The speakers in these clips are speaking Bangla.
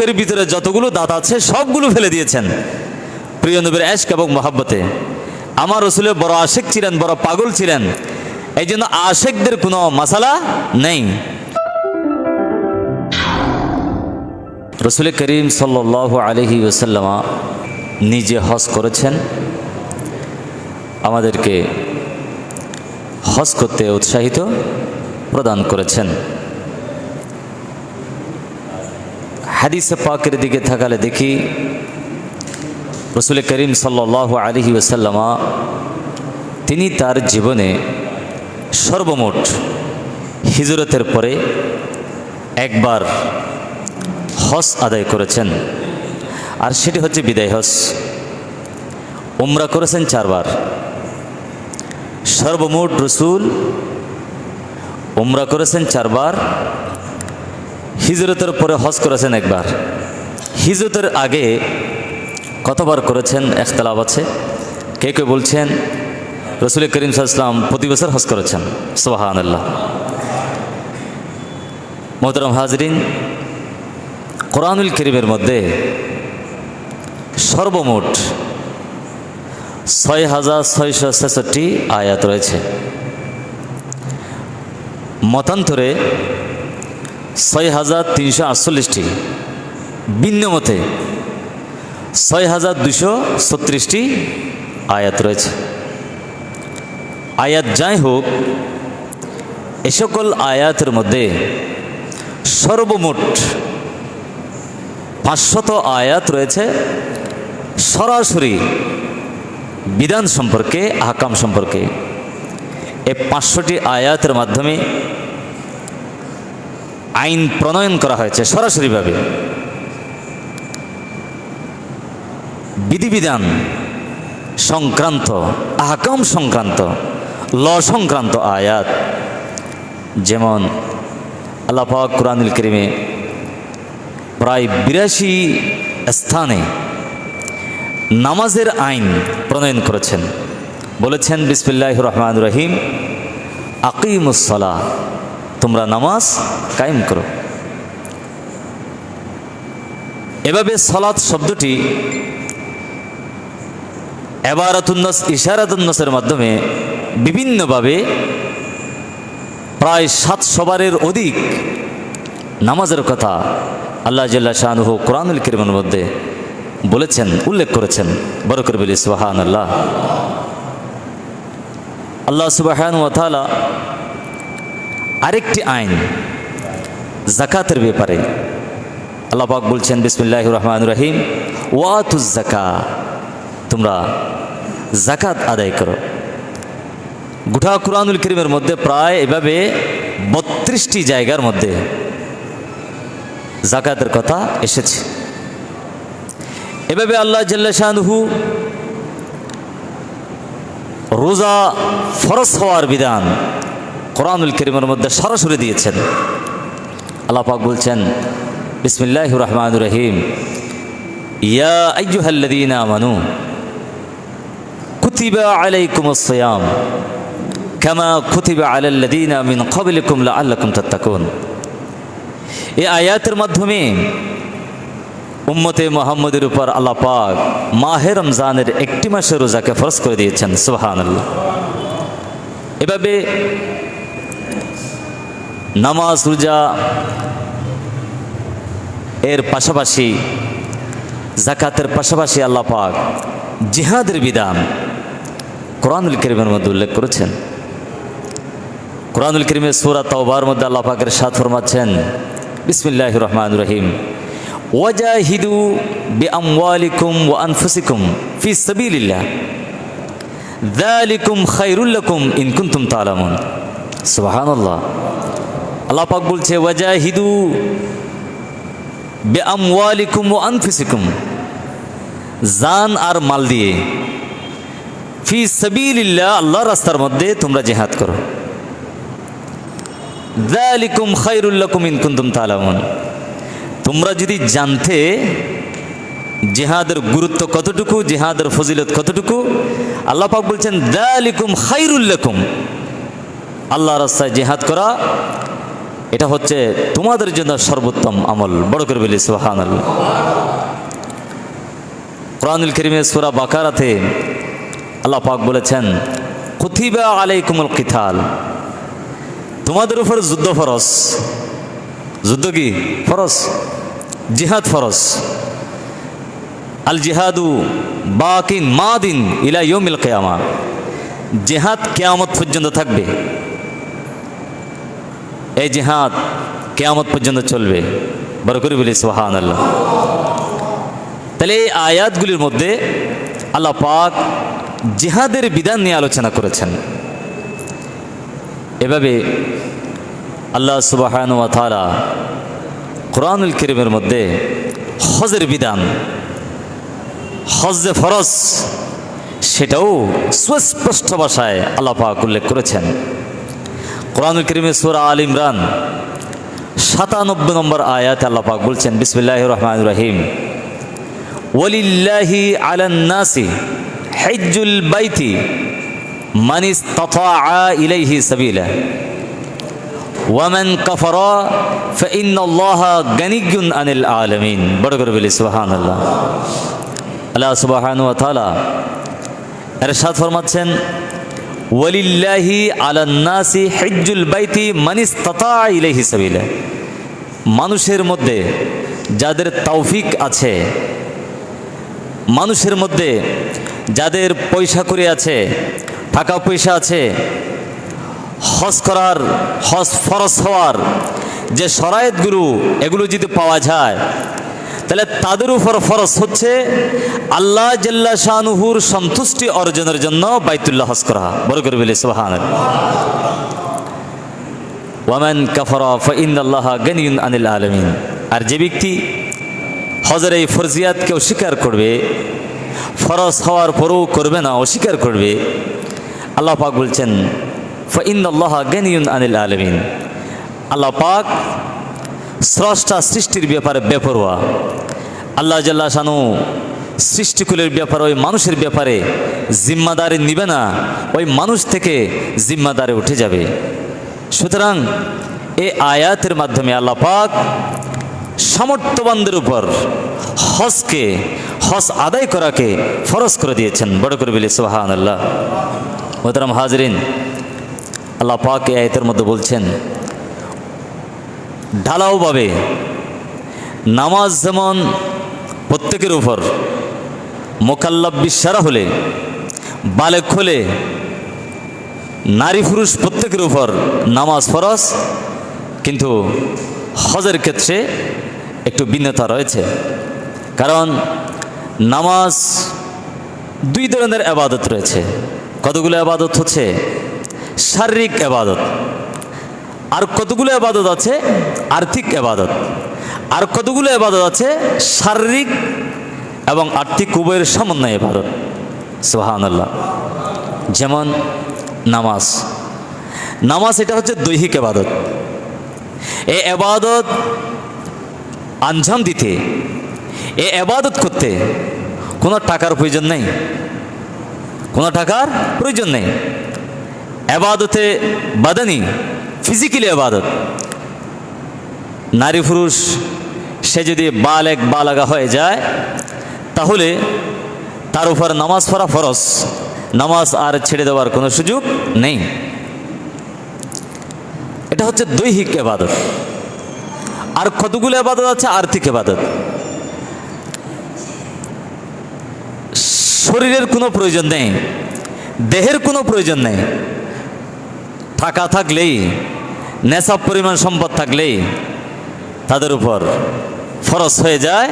বুকের ভিতরে যতগুলো দাঁত আছে, সবগুলো ফেলে দিয়েছেন। প্রিয় নবীর এশক এবং মহাব্বতে। আমার রসুলের বড় আশেক ছিলেন, বড় পাগল ছিলেন। এই জন্য আশেকদের কোনো মশালা নেই। রসুল করিম সাল্লাহ আলহি ওসাল্লামা নিজে হজ করেছেন। আমাদেরকে হজ করতে উৎসাহিত প্রদান করেছেন। হাদিসে পাকের দিকে থাকালে দেখি রসুল করিম সাল্লাহ আলহি ওসাল্লামা তিনি তার জীবনে সর্বমোট হিজরতের পরে একবার হজ আদায় করেছেন। আর সেটি হচ্ছে বিদায় হস উমরা করেছেন চারবার। সর্বমোট রসুল উমরা করেছেন চারবার। হিজরতের পরে হজ করেছেন একবার। হিজরতের আগে কতবার করেছেন একতলাভ আছে কে কে বলছেন? রসুল করিম সাল্লাম প্রতি বছর হজ করেছেন। সোহান আল্লাহ মোহতরম হাজরিন, কোরআনুল করিমের মধ্যে সর্বমোট ছয় হাজার ছয়শো ছেষট্টি আয়াত রয়েছে। মতান্তরে ছয় হাজার তিনশো আটচল্লিশটি। ভিন্ন মতে ছয় হাজার দুশো ছত্রিশটি আয়াত রয়েছে। আয়াত যাই হোক, এ সকল আয়াতের মধ্যে সর্বমোট পাঁচশত আয়াত রয়েছে। সরাসরি বিধান সম্পর্কে, আহকাম সম্পর্কে এ পাঁচশোটি আয়াতের মাধ্যমে আইন প্রণয়ন করা হয়েছে সরাসরিভাবে। বিধিবিধান সংক্রান্ত, আহকাম সংক্রান্ত, ল সংক্রান্ত আয়াত, যেমন আল্লাপাক কোরআনুল করিমে প্রায় বিরাশি স্থানে নামাজের আইন প্রণয়ন করেছেন। বলেছেন বিসমিল্লাহ রহমান রহিম আকিমুসলা তোমরা নামাজ কায়েম করো। এভাবে সলাৎ শব্দটি এবারাতুন্নস, ইশারাতুন্নসের মাধ্যমে বিভিন্নভাবে প্রায় সাতশো বারের অধিক নামাজের কথা আল্লাহ জাল্লা শাহনুহ কোরআনুল করিমের মধ্যে বলেছেন, উল্লেখ করেছেন। বড় করে বলি সুবাহান আল্লাহ আল্লাহ সুবাহান ওয়াতালা আরেকটি আইন, জাকাতের ব্যাপারে। আল্লাহ পাক বলছেন বিসমুল্লাহ রহমান রহিম ওয়াতুজ জাকা, তোমরা জাকাত আদায় করো। গুঠা কুরআনুল করিমের মধ্যে প্রায় এভাবে বত্রিশটি জায়গার মধ্যে জাকাতের কথা এসেছে। এভাবে আল্লাহ জাল্লাশানহু রোজা ফরস হওয়ার বিধান কোরআনুল করিমের মধ্যে সরাসরি দিয়েছেন। আল্লাহ পাক বলছেন বিসমিল্লাহ রহমান রহিম। ইয়া আইয়ুহাল্লাযীনা আমানু, কুতিবা আলাইকুমুস সিয়াম। কামা কুতিবা আলাল্লাযীনা ক্বাবলিকুম লাআল্লাকুম তাত্তাকুন। এই আয়াতের মাধ্যমে উম্মতে মোহাম্মদের উপর আল্লাহ পাক মাহে রমজানের একটি মাসের রোজাকে ফরজ করে দিয়েছেন। সুবাহান এভাবে নামাজ, রোজা এর পাশাপাশি জাকাতের পাশাপাশি আল্লাহ পাক জিহাদের বিধান কোরআনুল করিমের মধ্যে উল্লেখ করেছেন। কোরআনুল করিমের সুরা তওবার মধ্যে আল্লাহ পাকের সাথ ফরমাচ্ছেন বিসমিল্লাহ রহমান রহিম। ওয়াজাহিদু বি আমওয়ালিকুম ওয়া আনফুসিকুম ফি সাবিলিল্লাহ। যালিকুম খায়রুল লাকুম ইন কুনতুম তা'লামুন সুবহানাল্লাহ। আল্লাহ পাক বলছে, ওয়াজাহিদু বে আমওয়ালিকুম ও আনফিসিকুম জান আর মাল দিয়ে। ফি সাবিলিল্লাহ আল্লাহ রাস্তার মধ্যে তোমরা জেহাদ করো। যালিকুম খায়রুল্লাকুম ইন কুনতুম তা'লামুন তোমরা যদি জানতে জেহাদের গুরুত্ব কতটুকু, জেহাদের ফজিলত কতটুকু, আল্লাহ পাক বলছেন, দালিকুম খাইরুল্লাকুম আল্লাহ রাস্তায় জেহাদ করা। এটা হচ্ছে তোমাদের জন্য সর্বোত্তম আমল। বড় করে বলি সুহান কোরআনুল করিমের সুরা বাকারাতে আল্লাহ পাক বলেছেন কুথিবা আলাইকুমুল কিথাল তোমাদের উপর যুদ্ধ ফরস যুদ্ধ কি? ফরস জিহাদ ফরস আল জিহাদু বাকিন মা মাদিন ইলা ইয়মিল কেয়ামা। জেহাদ কেয়ামত পর্যন্ত থাকবে। এই জেহাদ কেয়ামত পর্যন্ত চলবে। বড় করে বলি সোহান আল্লাহ তাহলে এই আয়াতগুলির মধ্যে আল্লাহ পাক জেহাদের বিধান নিয়ে আলোচনা করেছেন। এভাবে আল্লাহ সুবাহান ওয়া তাআলা কোরআনুল করিমের মধ্যে হজের বিধান, হজ ফরজ, সেটাও সুস্পষ্ট ভাষায় আল্লাহ পাক উল্লেখ করেছেন। কোরআনুল করিমের সুরা আল ইমরান সাতানব্বই নম্বর আয়াত আল্লাহ পাক বলছেন বিসমিল্লাহ রহমান রহিম ওলিল্লাহি আলান্নাসি হেজ্জুল বাইতি মানিস তথা ইলাইহি সাবিলা ওয়ামান কাফারা فإن الله غني عن العالمين বড় করে বলি সুবহানাল্লাহ আল্লাহ সুবহানাহু ওয়া তাআলা এরশাদ ফরমাচ্ছেন ওয়ালিল্লাহি আলান্নাসি হিজ্জুল বাইতি মানিস তথা ইলাইহি সাবিলা। মানুষের মধ্যে যাদের তৌফিক আছে, মানুষের মধ্যে যাদের পয়সা করে আছে, টাকা পয়সা আছে, হজ করার, হজ ফরজ হওয়ার যে শরায়তগুলো, এগুলো যদি পাওয়া যায় তাহলে তাদের উপর ফরজ হচ্ছে আল্লাহ জাল্লা শাহনুহুর সন্তুষ্টি অর্জনের জন্য বাইতুল্লাহ হজ করা। বড় করে বলে সোহান ওয়ামান কাফরা ফইন গনিউন আনিল আলমিন। আর যে ব্যক্তি হজের এই ফরজিয়াতকে অস্বীকার করবে, ফরজ হওয়ার পরও করবে না, অস্বীকার করবে, আল্লাহ পাক বলছেন ফইন আল্লাহ গনিউন আনিল আলমিন। আল্লাহ পাক স্রষ্টা সৃষ্টির ব্যাপারে বেপরোয়া। আল্লাহ জাল্লা শানু, সৃষ্টিকুলের ব্যাপারে, ওই মানুষের ব্যাপারে জিম্মাদারি নিবে না, ওই মানুষ থেকে জিম্মাদারে উঠে যাবে। সুতরাং এই আয়াতের মাধ্যমে আল্লাহ পাক সামর্থ্যবানদের উপর হজকে, হজ আদায় করাকে ফরজ করে দিয়েছেন। বড় করে বলি সোহান আল্লাহ মোহতারাম হাজরিন, আল্লাহ পাক এই আয়াতের মধ্যে বলছেন, ঢালাওভাবে নামাজ যেমন প্রত্যেকের উপর মোকাল্লাব বিশ্বারা হলে, বালেক হলে, নারী পুরুষ প্রত্যেকের উপর নামাজ ফরজ, কিন্তু হজের ক্ষেত্রে একটু ভিন্নতা রয়েছে। কারণ নামাজ দুই ধরনের আবাদত রয়েছে। কতগুলো আবাদত হচ্ছে? শারীরিক আবাদত। আর কতগুলো আবাদত আছে? আর্থিক আবাদত। আর কতগুলো এবাদত আছে? শারীরিক এবং আর্থিক, উভয়ের সমন্বয় আবাদত সোহান আল্লাহ যেমন নামাজ। নামাজ এটা হচ্ছে দৈহিক এবাদত এ এবাদত আঞ্জাম দিতে, এ এবাদত করতে কোনো টাকার প্রয়োজন নেই। কোনো টাকার প্রয়োজন নেই। আবাদতে বাদানি ফিজিক্যালি আবাদত নারী পুরুষ সে যদি বাল এক বালাগা হয়ে যায়, তাহলে তার উপর নামাজ পড়া ফরস নামাজ আর ছেড়ে দেওয়ার কোনো সুযোগ নেই। এটা হচ্ছে দৈহিক এবাদত আর কতগুলো এবাদত আছে? আর্থিক এবাদত শরীরের কোনো প্রয়োজন নেই, দেহের কোনো প্রয়োজন নেই। টাকা থাকলেই নেশা পরিমাণ সম্পদ থাকলেই তাদের উপর ফরজ হয়ে যায়,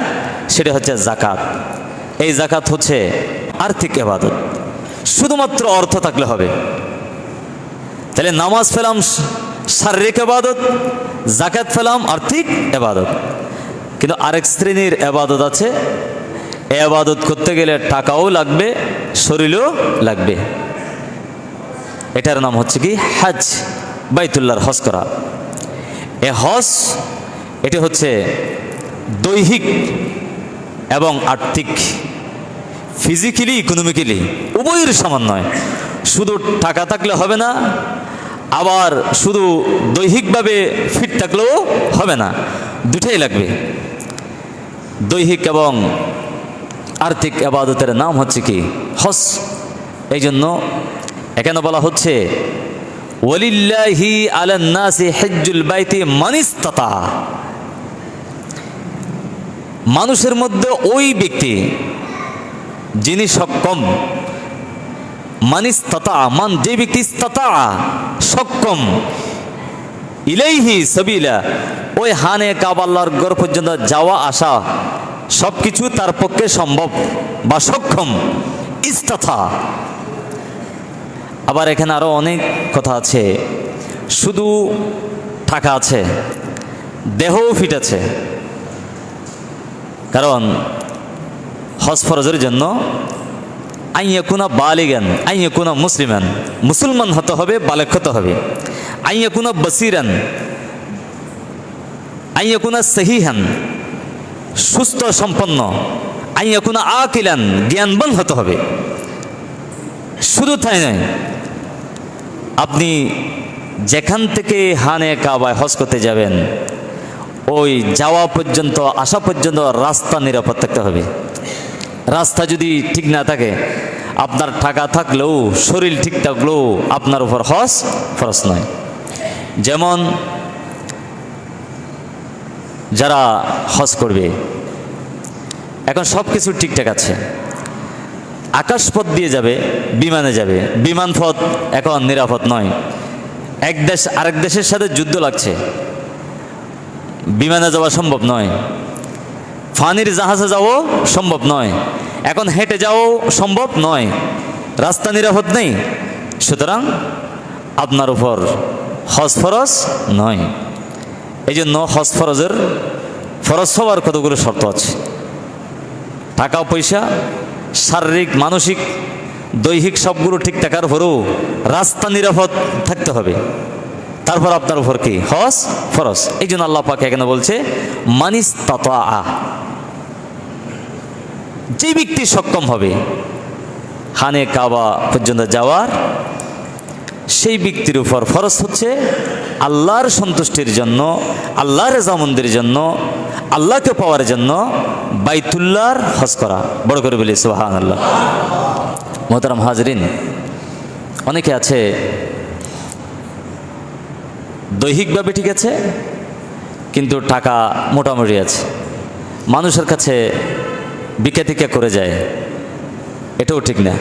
সেটা হচ্ছে জাকাত এই জাকাত হচ্ছে আর্থিক এবাদত শুধুমাত্র অর্থ থাকলে হবে। তাহলে নামাজ ফেলাম, শারীরিক এবাদত জাকাত ফেলাম, আর্থিক এবাদত কিন্তু আরেক শ্রেণির এবাদত আছে। এ করতে গেলে টাকাও লাগবে, শরীরও লাগবে। এটার নাম হচ্ছে কি? হাজ, বাইতুল্লাহর হজ করা। এ হজ, এটি হচ্ছে দৈহিক এবং আর্থিক ফিজিক্যালি ইকোনমিক্যালি উভয়ের সমন্বয় শুধু টাকা থাকলে হবে না, আবার শুধু দৈহিকভাবে ফিট থাকলেও হবে না, দুটাই লাগবে। দৈহিক এবং আর্থিক আবাদতের নাম হচ্ছে কি? হস। এই জন্য এখানে বলা হচ্ছে ওলিল্লাহি আলান্নাসি হেজ্জুল বাইতি মানিস্তাতা মানুষের মধ্যে ওই ব্যক্তি যিনি সক্ষম মানিস্তাতা মান যে ব্যক্তি ইস্তাতা সক্ষম ইলাইহি সবিলা, ওই হানে কাবাল্লার গড় পর্যন্ত যাওয়া, আসা সব কিছু তার পক্ষে সম্ভব বা সক্ষম। ইস্তাথা। আবার এখানে আরও অনেক কথা আছে। শুধু টাকা আছে, দেহও ফিট আছে। কারণ হজ ফরজের জন্য আইয়াকুনা বালিগান আইয়াকুনা মুসলিমান। মুসলমান হতে হবে, বালেক হতে হবে। আইয়াকুনা বসিরান আইয়াকুনা সহিহান, সুস্থ সম্পন্ন আইয়াকুনা আকিলান, জ্ঞানবান হতে হবে। শুধু তাই নয়, আপনি যেখান থেকে হানে কাবায় হজ করতে যাবেন ওই যাওয়া পর্যন্ত, আসা পর্যন্ত রাস্তা নিরাপদ থাকতে হবে। রাস্তা যদি ঠিক না থাকে, আপনার টাকা থাকলেও, শরীর ঠিক থাকলেও আপনার উপর হস ফরস নয়। যেমন যারা হজ করবে, এখন সব কিছু ঠিকঠাক আছে। আকাশপথ দিয়ে যাবে, বিমানে যাবে। বিমান পথ এখন নিরাপদ নয়। এক দেশ, আরেক দেশের সাথে যুদ্ধ লাগছে। বিমানে যাওয়া সম্ভব নয়। ফানির জাহাজে যাওয়াও সম্ভব নয়। এখন হেঁটে যাওয়াও সম্ভব নয়। রাস্তা নিরাপদ নেই। সুতরাং আপনার উপর হজ ফরজ নয়। এই জন্য হজ ফরজের ফরজ হওয়ার কতগুলো শর্ত আছে? টাকা, পয়সা, শারীরিক, মানসিক, দৈহিক সবগুলো ঠিক থাকার পরেও রাস্তা নিরাপদ থাকতে হবে। তারপর আপনার উপর কি? হস ফরস এই জন্য আল্লাহ পাকে এখানে বলছে মানিস তাতা যে ব্যক্তি সক্ষম হবে, হানে কাবা পর্যন্ত যাওয়ার, সেই ব্যক্তির উপর ফরজ হচ্ছে আল্লাহর সন্তুষ্টির জন্য, আল্লাহর রেজামন্দির জন্য, আল্লাহকে পাওয়ার জন্য বাইতুল্লাহর হজ করা। বড় করে বলি সুহান আল্লাহ মোহতারাম হাজরিন, অনেকে আছে দৈহিকভাবে ঠিক আছে, কিন্তু টাকা মোটামুটি আছে। মানুষের কাছে বিকা টিকা করে যায়, এটাও ঠিক না।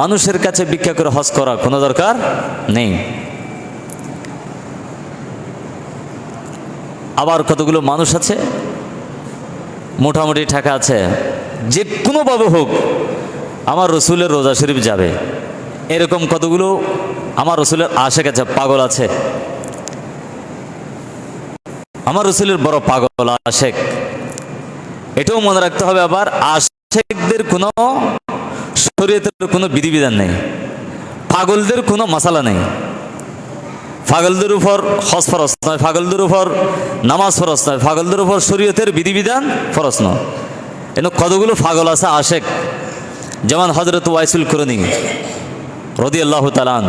মানুষের কাছে ভিক্ষা করে হজ করা কোনো দরকার নেই। আবার কতগুলো মানুষ আছে, মোটামুটি টাকা আছে, যে কোনোভাবে হোক, আমার রসুলের রোজা শরীফ যাবে। এরকম কতগুলো আমার রসুলের আশেক আছে, পাগল আছে। আমার রসুলের বড় পাগল আশেক। এটাও মনে রাখতে হবে আবার, আশেকদের কোনো শরীয়তের কোনো বিধিবিধান নেই। পাগলদের কোনো মশালা নেই। পাগলদের উপর হজ ফরস নয়, পাগলদের উপর নামাজ ফরস নয়, পাগলদের উপর শরীয়তের বিধিবিধান ফরস নয়। এনে কতগুলো পাগল আছে আশেক? যেমন হজরত ওয়াইসুল করনি রদি আল্লাহ তালান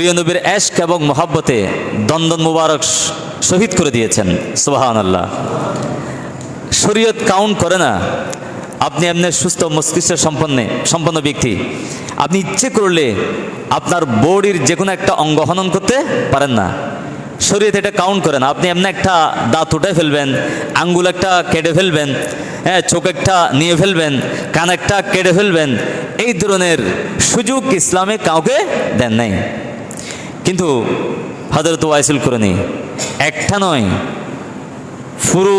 প্রিয় নবীর এশক এবং মোহাব্বতে দন্দন মুবারক শহীদ করে দিয়েছেন সুবাহান আল্লাহ শরীয়ত কাউন্ট করে না, আপনি এমনি সুস্থ মস্তিষ্ক সম্পন্ন সম্পন্ন ব্যক্তি। আপনি ইচ্ছে করলে আপনার বডির যে কোনো একটা অঙ্গ হনন করতে পারেন না। শরীয়ত এটা কাউন্ট করে না। আপনি এমনি একটা দাঁত উঠে ফেলবেন, আঙ্গুল একটা কেটে ফেলবেন হ্যাঁ চোখ একটা নিয়ে ফেলবেন, কান একটা কেটে ফেলবেন, এই ধরনের সুযোগ ইসলামে কাউকে দেন নাই। কিন্তু হজরত ওয়াইসুল করে নেই একটা নয় পুরো